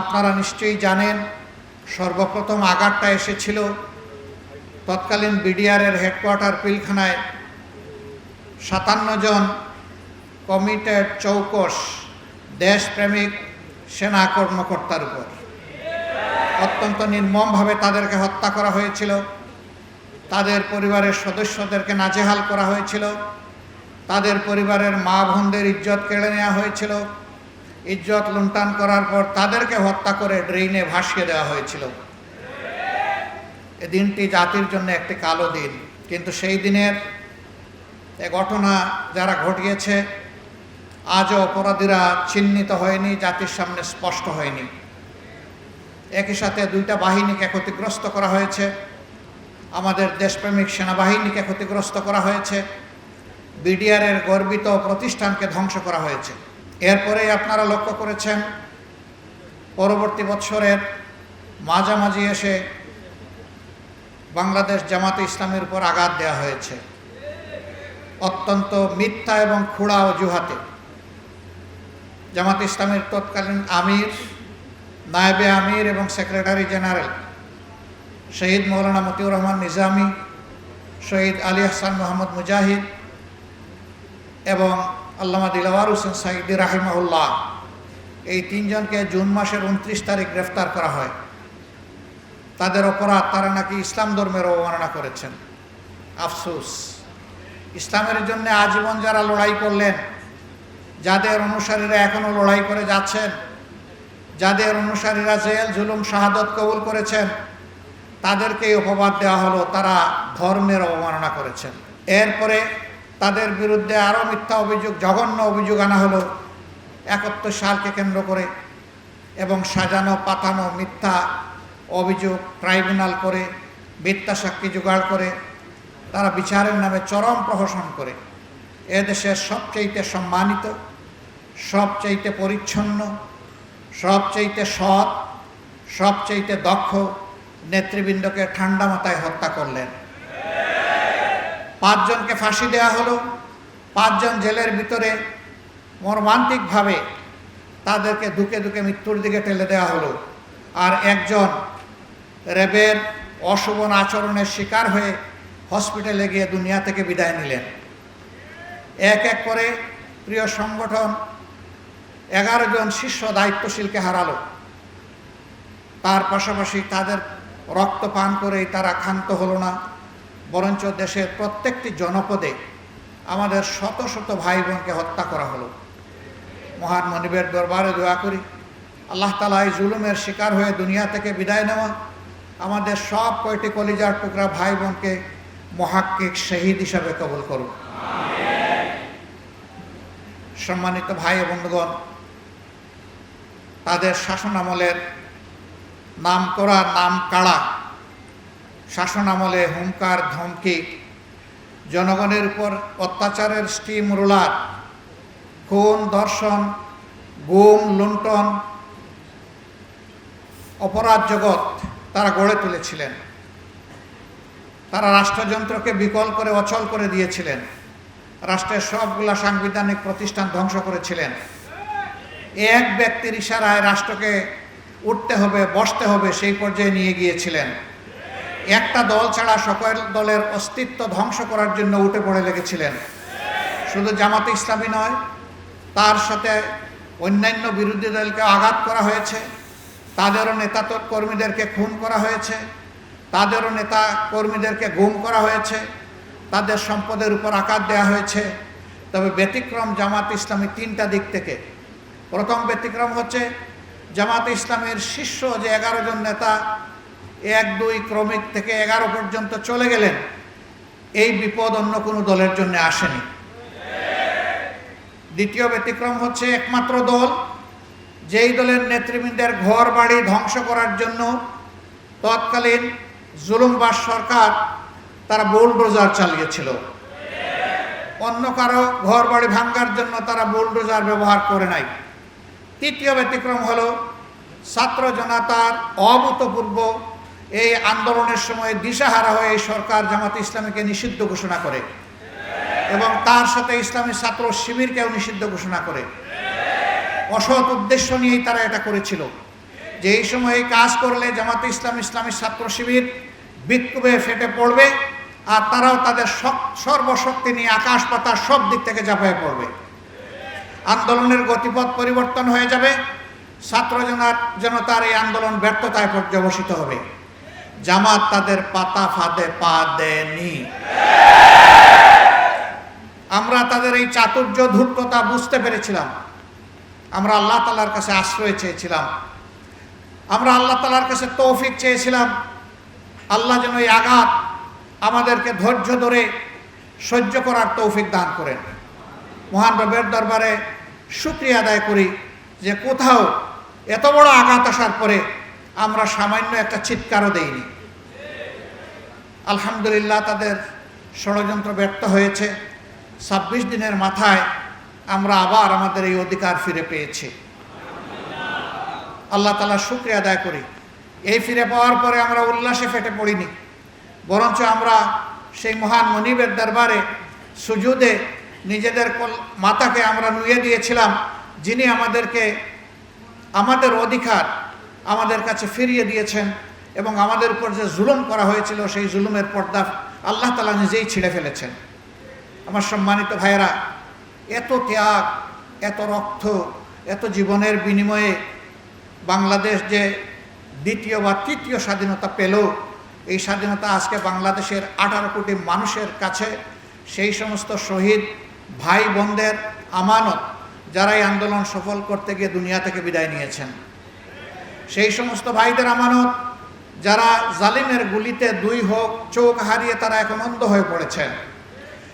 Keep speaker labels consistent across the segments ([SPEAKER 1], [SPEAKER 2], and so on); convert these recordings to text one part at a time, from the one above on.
[SPEAKER 1] আপনারা নিশ্চয়ই জানেন, সর্বপ্রথম আঘাতটা এসেছিল তৎকালীন বিডিআরের হেডকোয়ার্টার পিলখানায়। সাতান্ন জন কমিটেড চৌকস দেশপ্রেমিক সেনা কর্মকর্তার উপর। অত্যন্ত নির্মমভাবে তাদেরকে হত্যা করা হয়েছিল। তাদের পরিবারের সদস্যদেরকে নাজেহাল করা হয়েছিল। তাদের পরিবারের মা বোনদের ইজ্জত কেড়ে নেওয়া হয়েছিল। ইজ্জত লুণ্ঠন করার পর তাদেরকে হত্যা করে ড্রেইনে ভাসিয়ে দেওয়া হয়েছিল। এ দিনটি জাতির জন্য একটি কালো দিন। কিন্তু সেই দিনের এ ঘটনা যারা ঘটিয়েছে, আজও অপরাধীরা চিহ্নিত হয়নি, জাতির সামনে স্পষ্ট হয়নি। একই সাথে দুইটা বাহিনীকে ক্ষতিগ্রস্ত করা হয়েছে। আমাদের দেশপ্রেমিক সেনাবাহিনীকে ক্ষতিগ্রস্ত করা হয়েছে। বিডিআরের গর্বিত প্রতিষ্ঠানকে ধ্বংস করা হয়েছে। এরপরেই আপনারা লক্ষ্য করেছেন, পরবর্তী বৎসরের মাঝামাঝি এসে বাংলাদেশ জামাতে ইসলামের উপর আঘাত দেওয়া হয়েছে। অত্যন্ত মিথ্যা এবং খুড়া অজুহাতে। জামাত ইসলামের তৎকালীন আমির, নায়েবে আমির এবং সেক্রেটারি জেনারেল শহীদ মৌলানা মতিউর রহমান নিজামি, শহীদ আলী হাসান মোহাম্মদ মুজাহিদ এবং আল্লামা দিলাওয়ার হোসেন সাইদি রাহিমাউল্লাহ এই তিনজনকে জুন মাসের উনত্রিশ তারিখ গ্রেফতার করা হয়। তাদের অপরাধ, তারা নাকি ইসলাম ধর্মের অবমাননা করেছেন। আফসোস। ইসলামের জন্য আজীবন যারা লড়াই করলেন, যাদের অনুসারীরা এখনও লড়াই করে যাচ্ছেন, যাদের অনুসারীরা জেল, জুলুম, শাহাদত কবুল করেছেন তাদেরকেই অপবাদ দেওয়া হলো, তারা ধর্মের অবমাননা করেছেন। এরপরে তাদের বিরুদ্ধে আরও মিথ্যা অভিযোগ, জঘন্য অভিযোগ আনা হলো। একাত্তর সালকে কেন্দ্র করে এবং সাজানো, পাতানো মিথ্যা অভিযোগ, ট্রাইব্যুনাল করে, মিথ্যা সাক্ষী জোগাড় করে, তারা বিচারের নামে চরম প্রহসন করে। এদেশের সবচাইতে সম্মানিত, সবচাইতে পরিচ্ছন্ন, সবচাইতে সৎ, সবচাইতে দক্ষ নেতৃবৃন্দকে ঠান্ডা মাথায় হত্যা করলেন। পাঁচজনকে ফাঁসি দেওয়া হলো। পাঁচজন জেলের ভিতরে মর্মান্তিকভাবে তাদেরকে দুকে দুকে মৃত্যুর দিকে ঠেলে দেওয়া হলো। আর একজন র্যাবের অশোভন আচরণের শিকার হয়ে হসপিটালে গিয়ে দুনিয়া থেকে বিদায় নিলেন। এক এক করে প্রিয় সংগঠন এগারো জন শীর্ষ দায়িত্বশীলকে হারালো। তার পাশাপাশি তাদের রক্ত পান করেই তারা ক্ষান্ত হলো না। বরঞ্চ দেশের প্রত্যেকটি জনপদে আমাদের শত শত ভাই বোনকে হত্যা করা হলো। মহান মনিবের দরবারে দোয়া করি। আল্লাহ তালা এই জুলুমের শিকার হয়ে দুনিয়া থেকে বিদায় নেওয়া। আমাদের সব কয়টি কলিজার টুকরা ভাই বোনকে মহাক্কিক শহীদ হিসাবে কবল করুন। সম্মানিত ভাই বন্ধুগণ, তাদের শাসনামলের নাম করা নাম কাড়া শাসনামলে হুঙ্কার, ধমকি। জনগণের উপর অত্যাচারের স্টিম রোলার খুন দর্শন গুম, লুণ্ঠন, অপরাধ জগৎ তারা গড়ে তুলেছিলেন। তারা রাষ্ট্রযন্ত্রকে বিকল করে অচল করে দিয়েছিলেন। রাষ্ট্রের সবগুলা সাংবিধানিক প্রতিষ্ঠান ধ্বংস করেছিলেন। এক ব্যক্তির ইশারায় রাষ্ট্রকে উঠতে হবে, বসতে হবে, সেই পর্যায়ে নিয়ে গিয়েছিলেন। একটা দল ছাড়া সকল দলের অস্তিত্ব ধ্বংস করার জন্য উঠে পড়ে লেগেছিলেন। শুধু জামাতে ইসলামী নয়, তার সাথে অন্যান্য বিরোধী দলকে আঘাত করা হয়েছে, তাদেরও নেতা কর্মীদেরকে খুন করা হয়েছে, তাদেরও নেতা কর্মীদেরকে গুম করা হয়েছে, তাদের সম্পদের উপর আঘাত দেওয়া হয়েছে। তবে ব্যতিক্রম জামাত ইসলামী তিনটা দিক থেকে। প্রথম ব্যতিক্রম হচ্ছে, জামাত ইসলামের শীর্ষ যে এগারো জন নেতা এক, দুই, ক্রমিক থেকে এগারো পর্যন্ত চলে গেলেন। এই বিপদ অন্য কোনো দলের জন্য আসেনি। দ্বিতীয় ব্যতিক্রম হচ্ছে একমাত্র দল, যেই দলের নেতৃবৃন্দের ঘর বাড়ি ধ্বংস করার জন্য তৎকালীন জুলুমবাস সরকার তারা বুলডোজার চালিয়েছিল। অন্য কারও ঘর বাড়ি ভাঙ্গার জন্য তারা বুলডোজার ব্যবহার করে নাই। তৃতীয় ব্যতিক্রম হল ছাত্র জনতার অভূতপূর্ব এই আন্দোলনের সময় দিশাহারা হয়ে এই সরকার জামাত ইসলামীকে নিষিদ্ধ ঘোষণা করে। এবং তার সাথে ইসলামী ছাত্র শিবিরকেও নিষিদ্ধ ঘোষণা করে। অসৎ উদ্দেশ্য নিয়েই তারা এটা করেছিল। যে এই সময় এই কাজ করলে জামাতে ইসলাম ইসলামী ছাত্র শিবির বিক্ষোভে ফেটে পড়বে আর তারাও তাদের শক- সর্বশক্তি নিয়ে আকাশ পাতার সব দিক থেকে ঝাঁপায় পড়বে। আন্দোলনের গতিপথ পরিবর্তন হয়ে যাবে। ছাত্র জনতার এই আন্দোলন ব্যর্থতায় পর্যবসিত হবে। জামাত তাদের পাতা ফাঁদে পা দেয়নি। আমরা তাদের এই চাতুর্য ধূর্ততা বুঝতে পেরেছিলাম। আমরা আল্লাহ তালার কাছে আশ্রয় চেয়েছিলাম। আমরা আল্লাহ তালার কাছে তৌফিক চেয়েছিলাম। আল্লাহ যেন এই আঘাত আমাদেরকে ধৈর্য ধরে সহ্য করার তৌফিক দান করেন। মহান রবের দরবারে শুক্রিয়া আদায় করি যে কোথাও এত বড় আঘাত আসার পরে আমরা সামান্য একটা চিৎকারও দেইনি। আলহামদুলিল্লাহ তাদের ষড়যন্ত্র ব্যর্থ হয়েছে। ছাব্বিশ দিনের মাথায় আমরা আবার আমাদের এই অধিকার ফিরে পেয়েছি। আল্লাহ তালা শুক্রিয়া আদায় করি। এই ফিরে পাওয়ার পরে আমরা উল্লাসে ফেটে পড়িনি। বরঞ্চ আমরা সেই মহান মনিবের দরবারে সুজুদে নিজেদের মাতাকে আমরা নুয়ে দিয়েছিলাম, যিনি আমাদেরকে, আমাদের অধিকার আমাদের কাছে ফিরিয়ে দিয়েছেন এবং আমাদের উপর যে জুলুম করা হয়েছিল, সেই জুলুমের পর্দা আল্লাহ তালা নিজেই ছিঁড়ে ফেলেছেন। আমার সম্মানিত ভাইয়েরা, এত ত্যাগ, এত রক্ত, এত জীবনের বিনিময়ে বাংলাদেশ যে দ্বিতীয় বা তৃতীয় স্বাধীনতা পেল, এই স্বাধীনতা আজকে বাংলাদেশের আঠারো কোটি মানুষের কাছে, সেই সমস্ত শহীদ ভাই বোনদের আমানত যারা এই আন্দোলন সফল করতে গিয়ে দুনিয়া থেকে বিদায় নিয়েছেন। সেই সমস্ত ভাইদের আমানত, যারা জালিমের গুলিতে দুই হোক, চোখ হারিয়ে তারা এখন অন্ধ হয়ে পড়েছেন।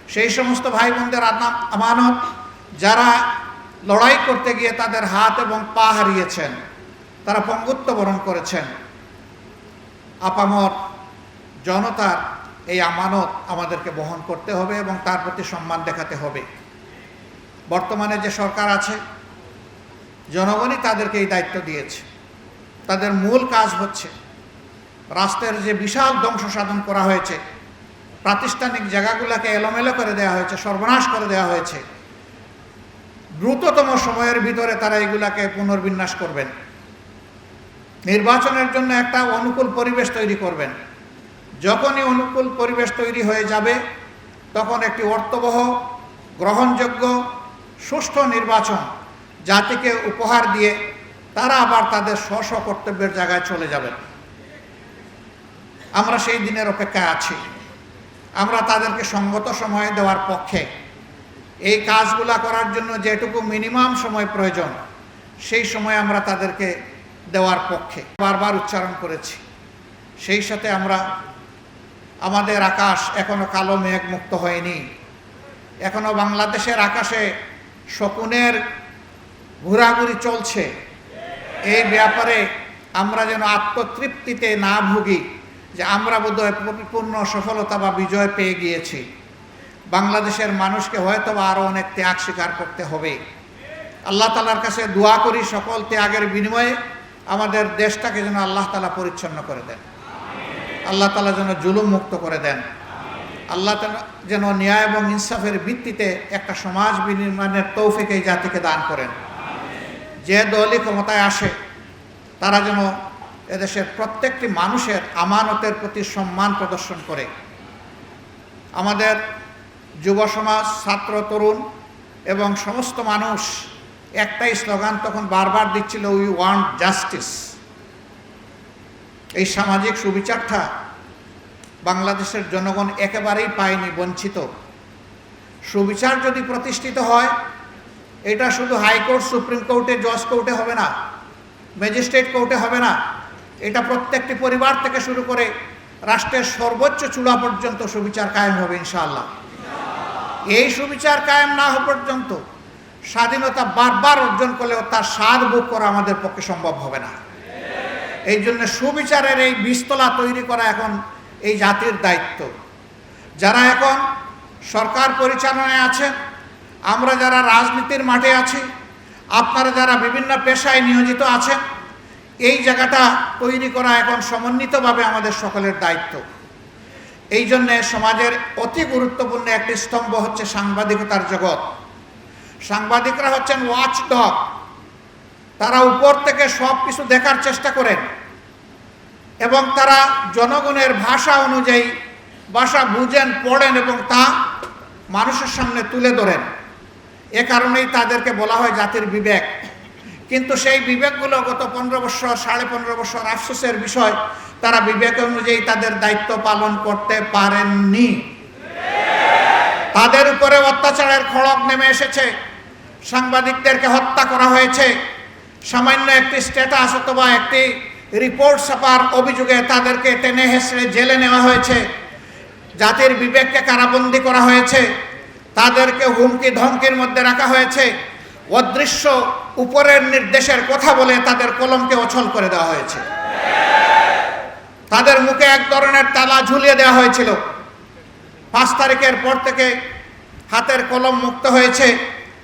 [SPEAKER 1] সেই সমস্ত ভাই বোনদের আমানত, যারা লড়াই করতে গিয়ে তাদের হাত এবং পা হারিয়েছেন, তারা পঙ্গুত্ব বরণ করেছেন। আপামর জনতার এই আমানত আমাদেরকে বহন করতে হবে এবং তার প্রতি সম্মান দেখাতে হবে। বর্তমানে যে সরকার আছে, জনগণই তাদেরকে এই দায়িত্ব দিয়েছে। তাদের মূল কাজ হচ্ছে রাষ্ট্রের যে বিশাল ধ্বংস সাধন করা হয়েছে, প্রাতিষ্ঠানিক জায়গাগুলোকে এলোমেলো করে দেওয়া হয়েছে, সর্বনাশ করে দেওয়া হয়েছে। দ্রুততম সময়ের ভিতরে তারা এগুলাকে পুনর্বিন্যাস করবেন। নির্বাচনের জন্য একটা অনুকূল পরিবেশ তৈরি করবেন। যখনই অনুকূল পরিবেশ তৈরি হয়ে যাবে, তখন একটি অর্থবহ, গ্রহণযোগ্য, সুষ্ঠু নির্বাচন জাতিকে উপহার দিয়ে আবার তাদের স্ব স্ব কর্তব্যের জায়গায় চলে যাবেন। আমরা সেই দিনের অপেক্ষায় আছি। আমরা তাদেরকে সঙ্গত সময় দেওয়ার পক্ষে। এই কাজগুলা করার জন্য যেটুকু মিনিমাম সময় প্রয়োজন, সেই সময় আমরা তাদেরকে দেওয়ার পক্ষে। বারবার উচ্চারণ করেছি। সেই সাথে আমরা, আমাদের আকাশ এখনও কালো মেঘ মুক্ত হয়নি। এখনও বাংলাদেশের আকাশে শকুনের ঘোরাঘুরি চলছে। এই ব্যাপারে আমরা যেন আত্মতৃপ্তিতে না ভুগি যে আমরা বোধহয় পরিপূর্ণ সফলতা বা বিজয় পেয়ে গিয়েছি। বাংলাদেশের মানুষকে হয়তো বা আরও অনেক ত্যাগ স্বীকার করতে হবে। আল্লাহ তালার কাছে দোয়া করি সকল ত্যাগের বিনিময়ে আমাদের দেশটাকে যেন আল্লাহ তালা পরিচ্ছন্ন করে দেন। আল্লাহ তালা যেন জুলুম মুক্ত করে দেন। আল্লাহ তালা যেন ন্যায় এবং ইনসাফের ভিত্তিতে একটা সমাজ বিনির্মাণের তৌফিক এই জাতিকে দান করেন। যে দলই ক্ষমতায় আসে, তারা যেন এদেশের প্রত্যেকটি মানুষের আমানতের প্রতি সম্মান প্রদর্শন করে। আমাদের যুব সমাজ, ছাত্র, তরুণ এবং সমস্ত মানুষ একটাই স্লোগান তখন বারবার দিচ্ছিল উই ওয়ান্ট জাস্টিস এই সামাজিক সুবিচারটা বাংলাদেশের জনগণ একেবারেই পায়নি, বঞ্চিত। সুবিচার যদি প্রতিষ্ঠিত হয় এটা শুধু হাইকোর্ট সুপ্রিম কোর্টে জজ কোর্টে হবে না। ম্যাজিস্ট্রেট কোর্টে হবে না। এটা প্রত্যেকটি পরিবার থেকে শুরু করে রাষ্ট্রের সর্বোচ্চ চূড়া পর্যন্ত সুবিচার কায়েম হবে, ইনশাআল্লাহ। এই সুবিচার কায়েম না হওয়া পর্যন্ত স্বাধীনতা বারবার অর্জন করলেও তার স্বাদ ভোগ করা আমাদের পক্ষে সম্ভব হবে না। এই জন্য সুবিচারের এই বিস্তলা তৈরি করা এখন এই জাতির দায়িত্ব। যারা এখন সরকার পরিচালনায় আছেন আমরা যারা রাজনীতির মাঠে আছি, আপনারা যারা বিভিন্ন পেশায় নিয়োজিত আছেন, এই জায়গাটা তৈরি করা এখন সমন্বিতভাবে আমাদের সকলের দায়িত্ব। এই জন্যে সমাজের অতি গুরুত্বপূর্ণ একটি স্তম্ভ হচ্ছে সাংবাদিকতার জগৎ। সাংবাদিকরা হচ্ছেন ওয়াচ ডগ তারা উপর থেকে সব কিছু দেখার চেষ্টা করেন এবং তারা জনগণের ভাষা অনুযায়ী ভাষা বুঝেন, পড়েন এবং তা মানুষের সামনে তুলে ধরেন। এ কারণেই তাদেরকে বলা হয় জাতির বিবেক। কিন্তু সেই বিবেকগুলো গত পনেরো বছর, সাড়ে পনেরো বছর আফসোসের বিষয়, তারা বিবেক অনুযায়ী তাদের দায়িত্ব পালন করতে পারেননি। তাদের উপরে অত্যাচারের খড়গ নেমে এসেছে। সাংবাদিকদেরকে হত্যা করা হয়েছে। সামান্য একটি স্ট্যাটাস অথবা একটি রিপোর্ট ছাপার অভিযোগে তাদেরকে টেনে হেসড়ে জেলে নেওয়া হয়েছে। জাতির বিবেককে কারাবন্দি করা হয়েছে। তাদেরকে হুমকি ধমকির মধ্যে রাখা হয়েছে। অদৃশ্য উপরের নির্দেশের কথা বলে তাদের কলমকে অচল করে দেওয়া হয়েছে। তাদের মুখে এক ধরনের তালা ঝুলিয়ে দেওয়া হয়েছিল। পাঁচ তারিখের পর থেকে হাতের কলম মুক্ত হয়েছে,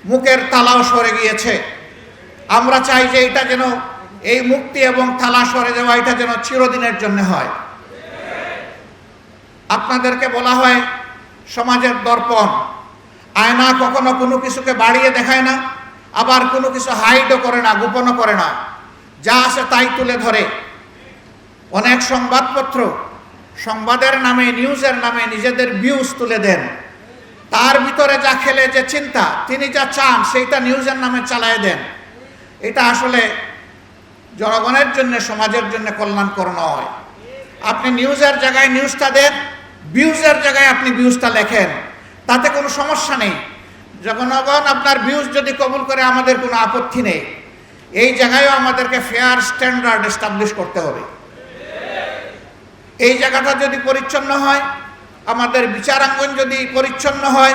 [SPEAKER 1] মুখের তালাও সরে গিয়েছে। আমরা চাই যে এটা যেন এই মুক্তি এবং তালা সরে যাওয়া এটা যেন চিরদিনের জন্য হয়। আপনাদেরকে বলা হয়, সমাজের দর্পণ। আয়না কখনো কোনো কিছুকে বাড়িয়ে দেখায় না, আবার কোনো কিছু হাইডও করে না, গোপনও করে না। যা আছে তাই তুলে ধরে। অনেক সংবাদপত্র সংবাদের নামে, নিউজের নামে নিজেদের ভিউজ তুলে দেন। তার ভিতরে যা খেলে যে চিন্তা, তিনি যা চান, সেইটা নিউজের নামে চালায় দেন। এটা আসলে জনগণের জন্য, সমাজের জন্য কল্যাণকর নয়। আপনি নিউজের জায়গায় নিউজটা দেন ভিউজের জায়গায় আপনি ভিউজটা লেখেন। তাতে কোনো সমস্যা নেই। জনগণ আপনার ভিউজ যদি কবুল করে, আমাদের কোনো আপত্তি নেই। এই জায়গায়ও আমাদেরকে ফেয়ার স্ট্যান্ডার্ড এস্টাবলিশ করতে হবে। এই জায়গাটা যদি পরিচ্ছন্ন হয়, আমাদের বিচারাঙ্গন যদি পরিচ্ছন্ন হয়,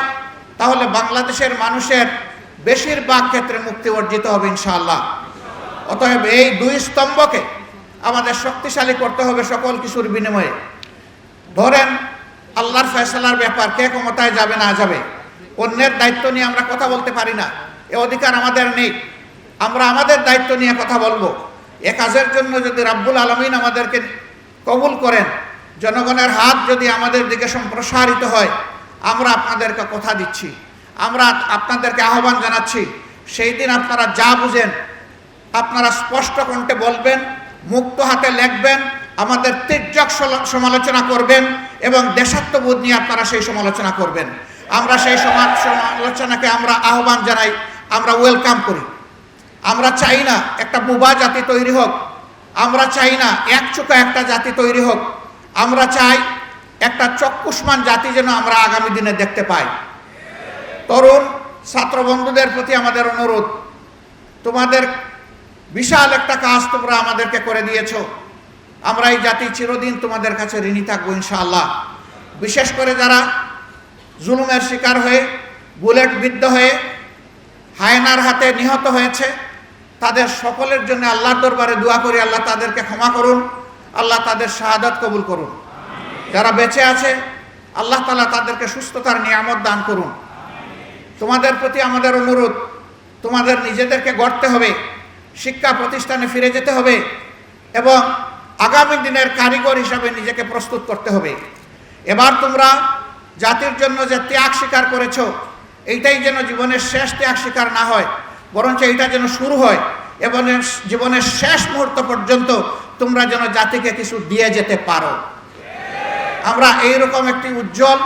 [SPEAKER 1] তাহলে বাংলাদেশের মানুষের বেশিরভাগ ক্ষেত্রে মুক্তি অর্জিত হবে ইনশাআল্লাহ। অতএব এই দুই স্তম্ভকে আমাদের শক্তিশালী করতে হবে সকল কিছুর বিনিময়ে। ধরেন আল্লাহর ফয়সালার ব্যাপার, কে ক্ষমতায় যাবে, না যাবে? অন্যের দায়িত্ব নিয়ে আমরা কথা বলতে পারি না। এ অধিকার আমাদের নেই। আমরা আমাদের দায়িত্ব নিয়ে কথা বলব। এ কাজের জন্য যদি রাব্বুল আলমিন আমাদেরকে কবুল করেন, জনগণের হাত যদি আমাদের দিকে সম্প্রসারিত হয়, আমরা আপনাদেরকে কথা দিচ্ছি। আমরা আপনাদেরকে আহ্বান জানাচ্ছি, সেই দিন আপনারা যা বুঝেন, আপনারা স্পষ্ট কণ্ঠে বলবেন, মুক্ত হাতে লিখবেন, আমাদের তির্যক সমালোচনা করবেন এবং দেশাত্মবোধ নিয়ে আপনারা সেই সমালোচনা করবেন। আমরা সেই সমালোচনাকে আমরা আহ্বান জানাই, আমরা ওয়েলকাম করি। আমরা চাই না একটা বুবা জাতি তৈরি হোক, আমরা চাই না এক চোখা একটা জাতি তৈরি হোক, আমরা চাই একটা চক্ষুষ্মান জাতি যেন আমরা আগামী দিনে দেখতে পাই। তরুণ ছাত্র বন্ধুদের প্রতি আমাদের অনুরোধ, তোমাদের বিশাল একটা কাজ তোমরা আমাদেরকে করে দিয়েছ। আমরা এই জাতি চিরদিন তোমাদের কাছে ঋণী থাকব ইনশাআল্লাহ। বিশেষ করে যারা জুলুমের শিকার হয়ে, বুলেট বিদ্ধ হয়ে, হায়নার হাতে নিহত হয়েছে, তাদের সকলের জন্য আল্লাহর দরবারে দোয়া করি, আল্লাহ তাদেরকে ক্ষমা করুন, আল্লাহ তাদের শাহাদাত কবুল করুন। যারা বেঁচে আছে, আল্লাহ তালা তাদেরকে সুস্থতার নিয়ামত দান করুন। তোমাদের প্রতি আমাদের অনুরোধ, তোমাদের নিজেদেরকে গড়তে হবে, শিক্ষা প্রতিষ্ঠানে ফিরে যেতে হবে এবং আগামী দিনের কারিগর হিসাবে নিজেকে প্রস্তুত করতে হবে। এবার তোমরা জাতির জন্য যে ত্যাগ স্বীকার করেছ, এইটাই যেন জীবনের শেষ ত্যাগ স্বীকার না হয়, বরঞ্চ এইটা যেন শুরু হয় এবং জীবনের শেষ মুহূর্ত পর্যন্ত তোমরা যেন জাতিকে কিছু দিয়ে যেতে পারো। আমরা এইরকম একটি উজ্জ্বল,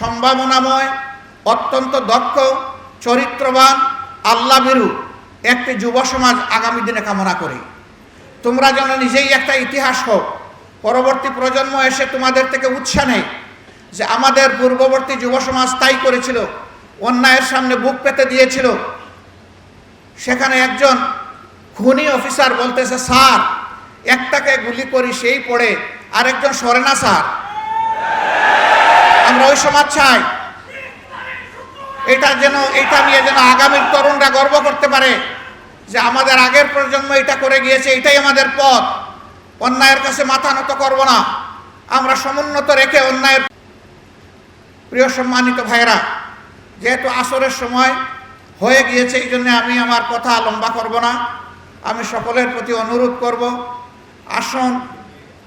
[SPEAKER 1] সম্ভাবনাময়, অত্যন্ত দক্ষ, চরিত্রবান আল্লাবিরু একটি যুব সমাজ আগামী দিনে কামনা করি। তোমরা যেন নিজেই একটা ইতিহাস হোক। পরবর্তী প্রজন্ম এসে তোমাদের থেকে উৎসাহ নেই যে আমাদের পূর্ববর্তী যুব সমাজ তাই করেছিল, অন্যায়ের সামনে বুক পেতে দিয়েছিল। সেখানে একজন খুনি অফিসার বলতেছে, স্যার, একটাকে গুলি করি সেই পড়ে আরেকজন সরে না, স্যার। আমরা ওই সমাজ চাই। এটা যেন, এটা নিয়ে যেন আগামীর তরুণরা গর্ব করতে পারে। যে আমাদের আগের প্রজন্ম এটা করে গিয়েছে, এটাই আমাদের পথ। অন্যায়ের কাছে মাথা নত করব না। আমরা সমুন্নত রেখে অন্যায়ের প্রিয় সম্মানিত ভাইরা যেহেতু আসরের সময় হয়ে গিয়েছে, এই জন্য আমি আমার কথা লম্বা করব না। আমি সকলের প্রতি অনুরোধ করব, আসন,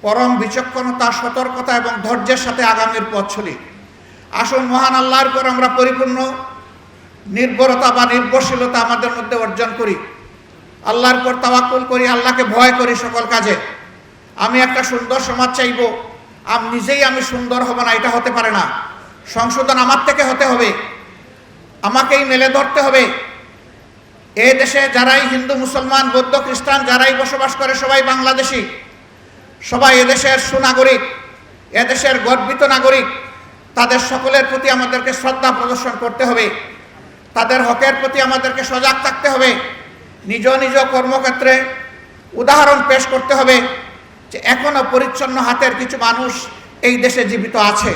[SPEAKER 1] পরম বিচক্ষণতা, সতর্কতা এবং ধৈর্যের সাথে আগামীর পথ চলি। আসুন মহান আল্লাহর পর আমরা পরিপূর্ণ নির্ভরতা বা নির্ভরশীলতা আমাদের মধ্যে অর্জন করি। আল্লাহর পর তাওয়াক্কুল করি, আল্লাহকে ভয় করি সকল কাজে। আমি একটা সুন্দর সমাজ চাইব। আমি নিজেই আমি সুন্দর হব না, এটা হতে পারে না। সংশোধন আমার থেকে হতে হবে। আমাকেই মেলে ধরতে হবে। এ দেশে যারাই হিন্দু, মুসলমান, বৌদ্ধ, খ্রিস্টান, যারাই বসবাস করে, সবাই বাংলাদেশি। সবাই এদেশের সুনাগরিক এদেশের গর্বিত নাগরিক। তাদের সকলের প্রতি আমাদেরকে শ্রদ্ধা প্রদর্শন করতে হবে। তাদের হকের প্রতি আমাদেরকে সজাগ থাকতে হবে। নিজ নিজ কর্মক্ষেত্রে উদাহরণ পেশ করতে হবে যে এখনও পরিচ্ছন্ন হাতের কিছু মানুষ এই দেশে জীবিত আছে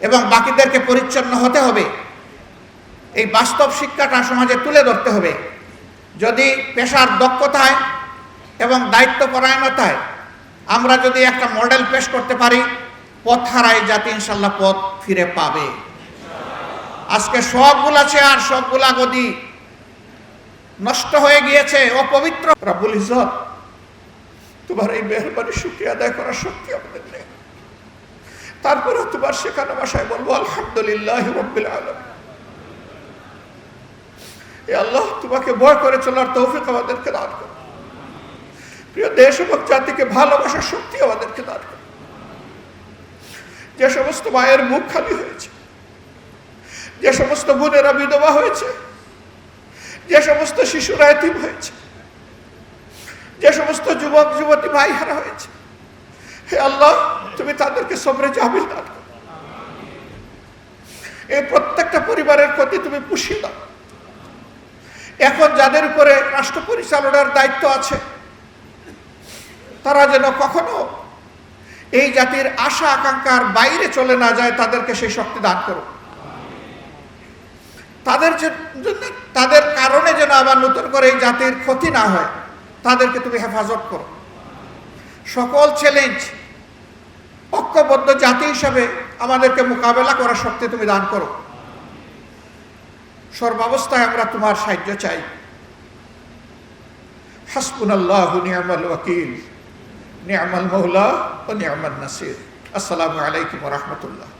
[SPEAKER 1] এবং বাকিদেরকে পরিচ্ছন্ন হতে হবে। এই বাস্তব শিক্ষাটা সমাজে তুলে ধরতে হবে। যদি পেশার দক্ষতায় এবং দায়িত্ব পরায়ণতায় আমরা যদি একটা মডেল পেশ করতে পারি, পথ হারায় জাতি ইনশাল্লাহ পথ ফিরে পাবে। আজকে সবগুলা চেয়ার সবগুলা গদি নষ্ট হয়ে গিয়েছে, অপবিত্র। রাবুল ইজত তোমার এই মেহরবানি শুক্রিয়া আদায় করার শক্তি আমাদের নেই। তারপরে তোমার শেখানো ভাষায় বলব, আলহামদুলিল্লাহ আল্লাহ তোমাকে ভয় করে চলার তৌফিক আমাদেরকে দান করো। প্রিয় দেশ এবং জাতিকে ভালোবাসার শক্তি আমাদেরকে দান করো। যে সমস্ত মায়ের মুখ খালি হয়েছে, যে সমস্ত বোনেরা বিধবা হয়েছে যে সমস্ত শিশুরা এতিম হয়েছে, যে সমস্ত যুবক, যুবতী ভাই হারা হয়েছে, হে আল্লাহ, তুমি তাদেরকে সবরে জামিল এই প্রত্যেকটা পরিবারের প্রতি তুমি পুষিয়ে দাও। এখন যাদের উপরে রাষ্ট্র পরিচালনার দায়িত্ব আছে, তারা যেন কখনো এই জাতির আশা আকাঙ্ক্ষার বাইরে চলে না যায়, তাদেরকে সেই শক্তি দান করো তাদের জন্য তাদের কারণে যেন আবার নতুন করে এই জাতির ক্ষতি না হয়, তাদেরকে তুমি হেফাজত করো। সকল চ্যালেঞ্জ ঐক্যবদ্ধ জাতি হিসাবে আমাদেরকে মোকাবেলা করার শক্তি তুমি দান করো। সর্বাবস্থায় আমরা তোমার সাহায্য চাই। হাসবুনাল্লাহু নিয়ামাল ওয়াকিল, নিয়ামাল মৌলা ও নিয়ামাল নাসির। আসসালামু আলাইকুম রহমতুল্লাহ।